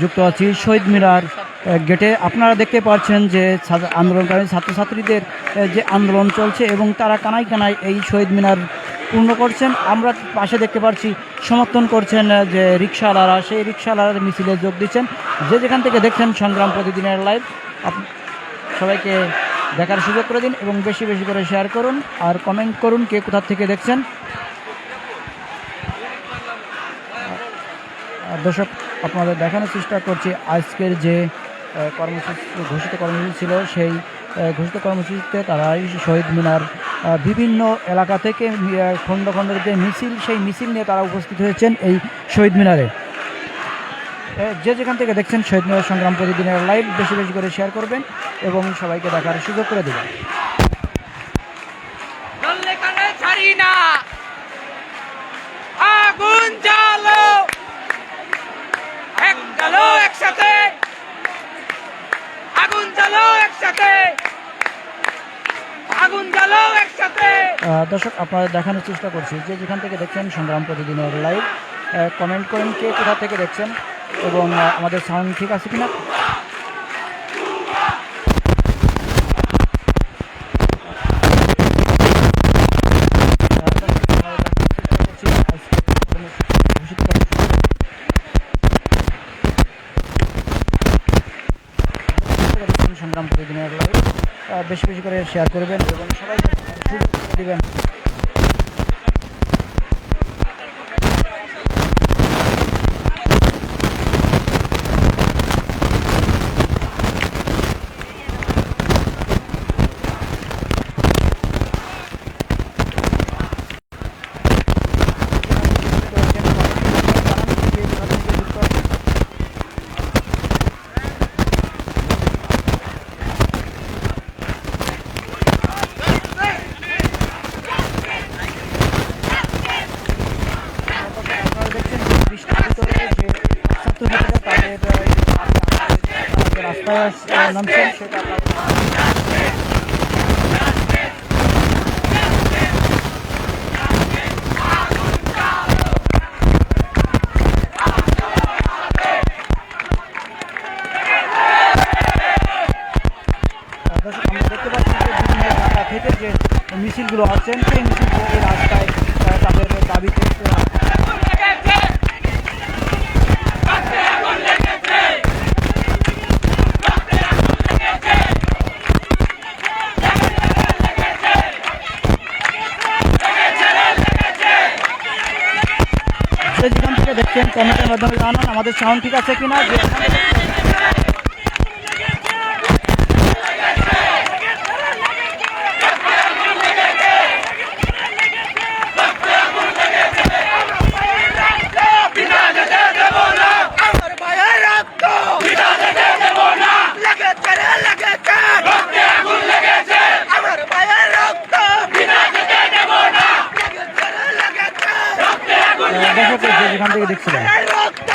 যুক্ত আছি শহীদ মিনার গেটে। আপনারা দেখতে পাচ্ছেন যে আন্দোলনকারী ছাত্রছাত্রীদের যে আন্দোলন চলছে এবং তারা কানায় কানায় এই শহীদ মিনার পূর্ণ করছেন। আমরা পাশে দেখতে পাচ্ছি, সমর্থন করছেন যে রিক্সাওয়ালারা, সেই রিক্সাওয়ালারা মিছিলে যোগ দিচ্ছেন। যে যেখান থেকে দেখছেন সংগ্রাম প্রতিদিনের লাইভ সবাইকে দেখার সুযোগ করে দিন এবং বেশি বেশি করে শেয়ার করুন। আর কমেন্ট করুন কে কোথা থেকে দেখছেন। দর্শক, আপনাদের দেখানোর চেষ্টা করছি আজকের যে কর্মসূচি, ঘোষিত কর্মসূচি ছিল সেই ঘোষিত কর্মসূচিতে তারা শহীদ মিনার বিভিন্ন এলাকা থেকে খণ্ড খণ্ডের যে মিছিল, সেই মিছিল নিয়ে তারা উপস্থিত হয়েছেন এই শহীদ মিনারে। যে যেখান থেকে দেখছেন শহীদ মিনার সংগ্রাম প্রতিদিনের লাইভ, বেশি বেশি করে শেয়ার করবেন এবং সবাইকে দেখার সুযোগ করে দেবেন। দর্শক, আপনারা দেখানোর চেষ্টা করছি যে যেখান থেকে দেখছেন সংগ্রাম প্রতিদিনের লাইভ কমেন্ট করেন কে কোথা থেকে দেখছেন এবং আমাদের সাউন্ড ঠিক আছে কিনা? সংগ্রাম প্রতিদিনের লাইভ বেশি বেশি করে শেয়ার করবেন এবং সবাইকে সুযোগ করে দিবেন আপনারা দেখছেন যে বৃষ্টির ভিতরে যে ছাত্রছাত্রীরা তাদের রাস্তায় নামছেন সেটা থেকে যে মিছিলগুলো আছেন সেই মিছিলগুলো রাস্তায় তাদের দাবিতে যে যেখান থেকে দেখছেন কমেন্টের মাধ্যমে জানান আমাদের সাউন্ড ঠিক আছে কিনা দর্শক যে যেখান থেকে দেখছিলেন ভাইয়ের রক্ত!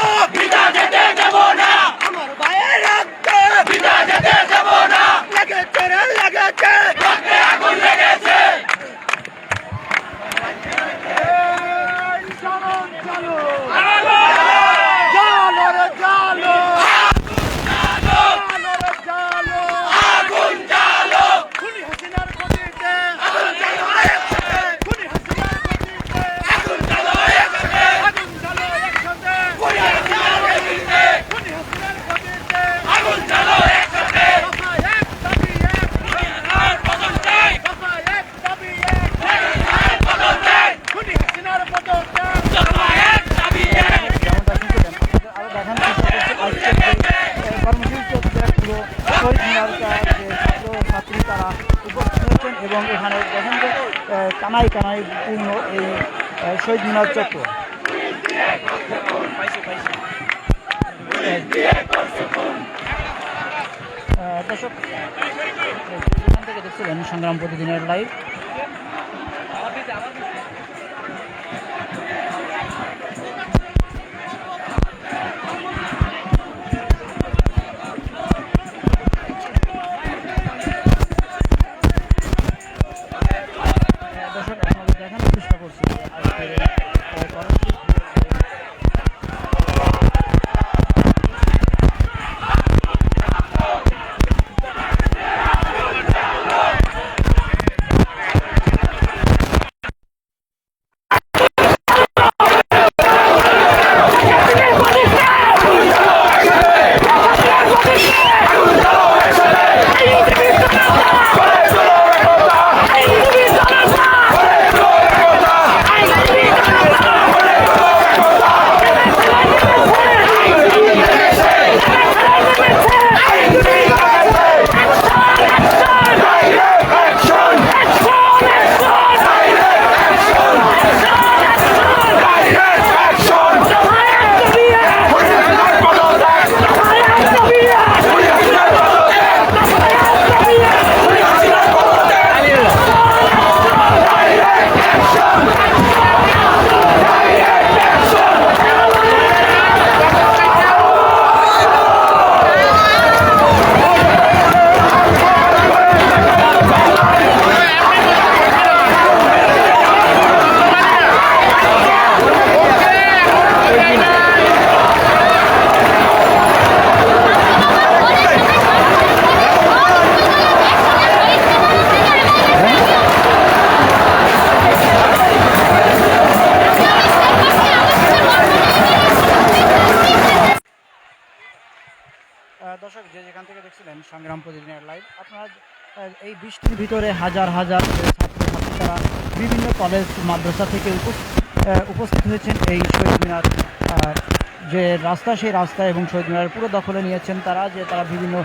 কানাই কানাই পূর্ণ এই শহীদ মিনার চক্র। দর্শক সংগ্রাম প্রতিদিনের লাইভ দর্শক আপনাদের দেখানোর চেষ্টা করছি। যে এই বৃষ্টির ভিতরে হাজার হাজার ছাত্রছাত্রী তারা বিভিন্ন কলেজ, মাদ্রাসা থেকে উপ- উপস্থিত হয়েছেন। এই শহীদ মিনার যে রাস্তা, সেই রাস্তা এবং শহীদ মিনার পুরো দখলে নিয়েছেন তারা, যে তারা বিভিন্ন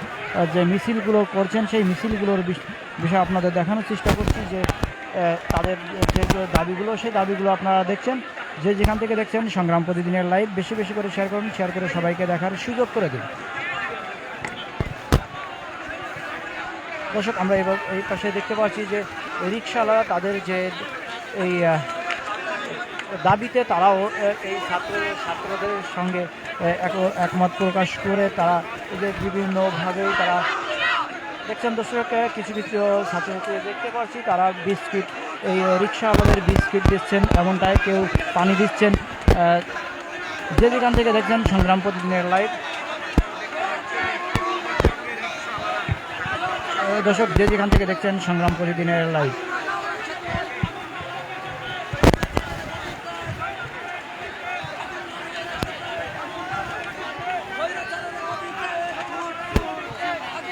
যে মিছিলগুলো করছেন, সেই মিছিলগুলোর বিষ- বিষয়ে আপনাদের দেখানোর চেষ্টা করছি যে তাদের যে দাবিগুলো, সেই দাবিগুলো আপনারা দেখছেন। যে যেখান থেকে দেখছেন, সংগ্রাম প্রতিদিনের লাইভ বেশি বেশি করে শেয়ার করুন শেয়ার করে সবাইকে দেখার সুযোগ করে দিন। দর্শক, আমরা এবার এই পাশে দেখতে পাচ্ছি যে রিক্সাওয়ালারা তাদের যে এই দাবিতে তারাও এই ছাত্র, ছাত্রদের সঙ্গে এক- একমত প্রকাশ করে তারা এই যে বিভিন্নভাবে তারা দেখছেন দর্শক কিছু কিছু ছাত্রছাত্রী দেখতে পাচ্ছি, তারা বিস্কিট, এই রিক্সাওয়ালাদের বিস্কিট দিচ্ছেন, এমনটাই কেউ পানি দিচ্ছেন। যে যেখান থেকে দেখছেন, সংগ্রাম প্রতিদিনের লাইভ দর্শক যে যেখান থেকে দেখছেন সংগ্রাম প্রতিদিনের লাইভ